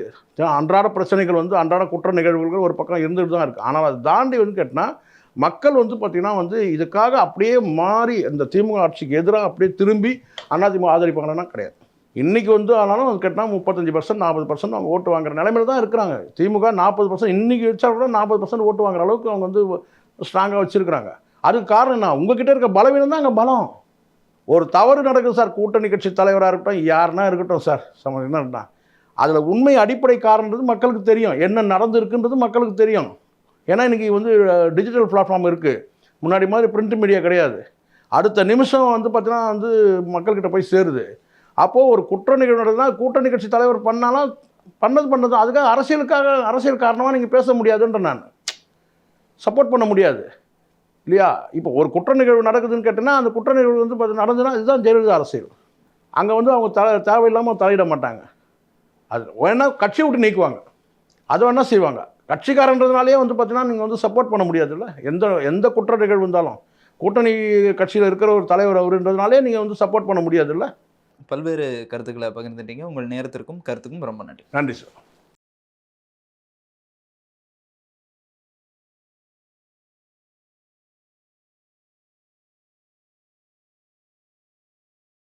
அன்றாட பிரச்சனைகள் வந்து அன்றாட குற்ற நிகழ்வுகள் ஒரு பக்கம் இருந்துட்டு தான் இருக்குது ஆனால் அதை தாண்டி வந்து கேட்டால் மக்கள் வந்து பார்த்திங்கன்னா வந்து இதுக்காக அப்படியே மாறி இந்த திமுக ஆட்சிக்கு எதிராக அப்படியே திரும்பி அதிமுக ஆதரிப்பாங்கன்னா கிடையாது. இன்றைக்கி வந்து ஆனாலும் அது கேட்டால் முப்பத்தஞ்சு பர்சன்ட் நாற்பது பர்சன்ட் அவங்க ஓட்டு வாங்குற நிலைமையில தான் இருக்கிறாங்க. திமுக நாற்பது பர்சன்ட் இன்றைக்கி வச்சா கூட நாற்பது பர்சன்ட் ஓட்டு வாங்குற அளவுக்கு அவங்க வந்து ஸ்ட்ராங்காக வச்சுருக்கிறாங்க. அதுக்கு காரணம் என்ன? உங்ககிட்ட இருக்க பலவீனம் தான் அங்கே பலம். ஒரு தவறு நடக்குது சார் கூட்டணி கட்சி தலைவராக இருக்கட்டும் யாருன்னா இருக்கட்டும் சார் சம என்னன்னா அதில் உண்மை அடிப்படை காரணன்றது மக்களுக்கு தெரியும். என்ன நடந்திருக்குன்றது மக்களுக்கு தெரியும். ஏன்னா இன்றைக்கி வந்து டிஜிட்டல் பிளாட்ஃபார்ம் இருக்குது முன்னாடி மாதிரி பிரிண்ட் மீடியா கிடையாது. அடுத்த நிமிஷம் வந்து பார்த்தீங்கன்னா வந்து மக்கள்கிட்ட போய் சேருது. அப்போது ஒரு குற்ற நிகழ்வு கூட்டணி கட்சி தலைவர் பண்ணாலும் பண்ணது பண்ணது அதுக்காக அரசியலுக்காக அரசியல் காரணமாக நீங்கள் பேச முடியாதுன்ற நான் சப்போர்ட் பண்ண முடியாது. இல்லையா? இப்போ ஒரு குற்ற நிகழ்வு நடக்குதுன்னு கேட்டேன்னா அந்த குற்ற நிகழ்வு வந்து பார்த்து நடந்துன்னா இதுதான் ஜெயலலிதா அரசியல். அங்கே வந்து அவங்க த தேவையில்லாமல் தலையிட மாட்டாங்க. அது வேணா கட்சி விட்டு நீக்குவாங்க. அது வேணால் செய்வாங்க. கட்சிக்காரன்றதுனாலே வந்து பார்த்தீங்கன்னா நீங்கள் வந்து சப்போர்ட் பண்ண முடியாதுல்ல. எந்த எந்த குற்ற நிகழ்வு இருந்தாலும். கூட்டணி கட்சியில் இருக்கிற ஒரு தலைவர் அவருன்றதுனாலே நீங்கள் வந்து சப்போர்ட் பண்ண முடியாதுல்ல. பல்வேறு கருத்துக்களை பகிர்ந்துட்டீங்க. உங்கள் நேரத்திற்கும் கருத்துக்கும் ரொம்ப நன்றி. நன்றி சார்.